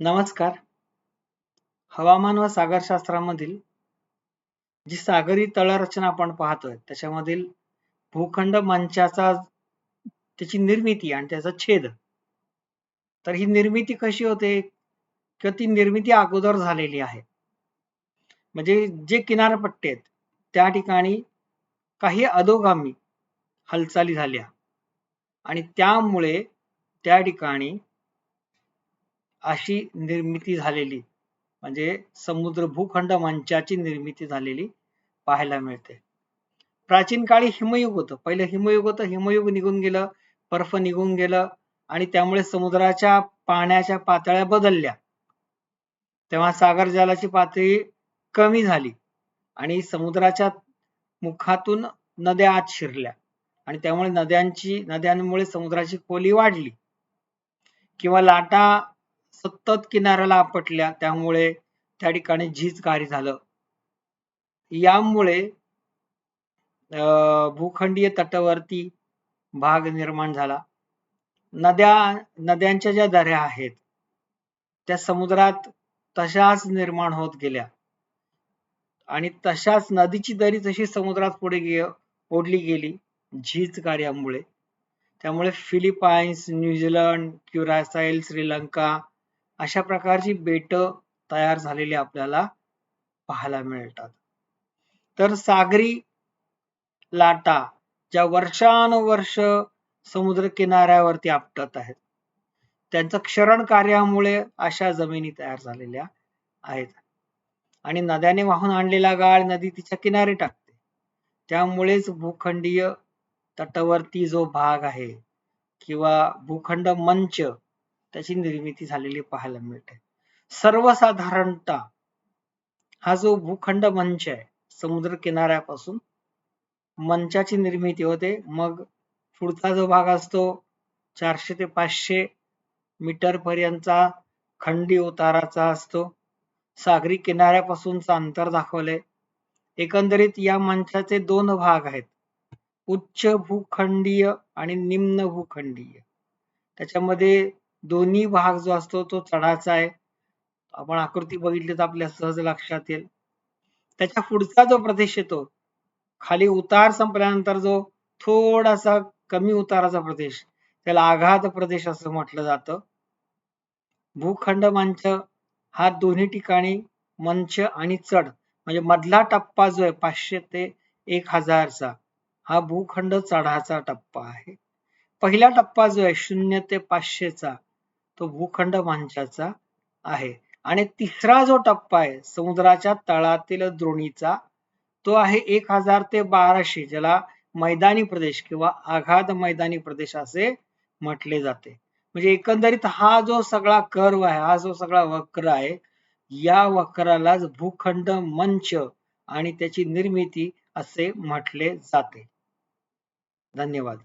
नमस्कार. हवामान व सागरशास्त्रामधील जी सागरी तळरचना आपण पाहतोय त्याच्यामधील भूखंड मंचाचा त्याची निर्मिती आणि त्याचा छेद. तर ही निर्मिती कशी होते? किंवा ती निर्मिती अगोदर झालेली आहे. म्हणजे जे किनारपट्टे आहेत त्या ठिकाणी काही अधोगामी हालचाली झाल्या. आणि त्यामुळे त्या ठिकाणी अशी निर्मिती झालेली. म्हणजे समुद्र भूखंड मंचाची निर्मिती झालेली पाहायला मिळते. प्राचीन काळी हिमयुग होतं. पहिलं हिमयुग होतं. हिमयुग निघून गेलं बर्फ निघून गेलं आणि त्यामुळे समुद्राच्या पाण्याच्या पातळ्या बदलल्या. तेव्हा सागर जलाची पातळी कमी झाली आणि समुद्राच्या मुखातून नद्या आत शिरल्या आणि त्यामुळे नद्यांची नद्यांमुळे समुद्राची खोली वाढली किंवा लाटा सतत किनाऱ्याला आपटल्या त्यामुळे त्या ठिकाणी झीज कार्य झालं. यामुळे भूखंडीय तटवर्ती भाग निर्माण झाला. नद्या नद्यांच्या ज्या दऱ्या आहेत त्या समुद्रात तशाच निर्माण होत गेल्या. आणि तशाच नदीची दरी तशी समुद्रात पुढे गे ओढली गेली झीज कार्यामुळे त्यामुळे फिलिपाईन्स न्यूझीलंड क्युरासाईल श्रीलंका अशा प्रकारची बेट तयार झालेली आपल्याला पाहायला मिळतात. तर सागरी लाटा ज्या वर्षानुवर्ष समुद्र किनाऱ्यावरती आपटत आहेत त्यांचं क्षरण कार्यामुळे अशा जमिनी तयार झालेल्या आहेत. आणि नद्याने वाहून आणलेला गाळ नदी तिच्या किनारी टाकते. त्यामुळेच भूखंडीय तटवर्ती जो भाग आहे किंवा भूखंड मंच त्याची निर्मिती झालेली पाहायला मिळते. सर्वसाधारणता हा जो भूखंड मंच आहे समुद्र किनाऱ्यापासून मंचाची निर्मिती होते. मग पुढचा जो भाग असतो चारशे ते पाचशे मीटर पर्यंतचा खंडी उताराचा असतो. सागरी किनाऱ्यापासूनचं अंतर दाखवले एकंदरीत या मंचाचे दोन भाग आहेत. उच्च भूखंडीय आणि निम्न भूखंडीय. त्याच्यामध्ये दोन्ही भाग जो असतो तो चढाचा आहे. आपण आकृती बघितली तर आपल्या सहज लक्षात येईल. त्याच्या पुढचा जो प्रदेश येतो खाली उतार संपल्यानंतर जो थोडासा कमी उताराचा प्रदेश त्याला आघात प्रदेश असं म्हटलं जातं. भूखंड मंच हा दोन्ही ठिकाणी मंच आणि चढ म्हणजे मधला टप्पा जो आहे पाचशे ते एक हजारचा हा भूखंड चढाचा टप्पा आहे. पहिला टप्पा जो आहे शून्य ते पाचशेचा तो भूखंड मंचाचा आहे. आणि तिसरा जो टप्पा आहे समुद्राच्या तळातील द्रोणीचा तो आहे एक हजार ते बाराशे ज्याला मैदानी प्रदेश किंवा आघात मैदानी प्रदेश असे म्हटले जाते. म्हणजे एकंदरीत हा जो सगळा कर्व आहे हा जो सगळा वक्र आहे या वक्रालाच भूखंड मंच आणि त्याची निर्मिती असे म्हटले जाते. धन्यवाद.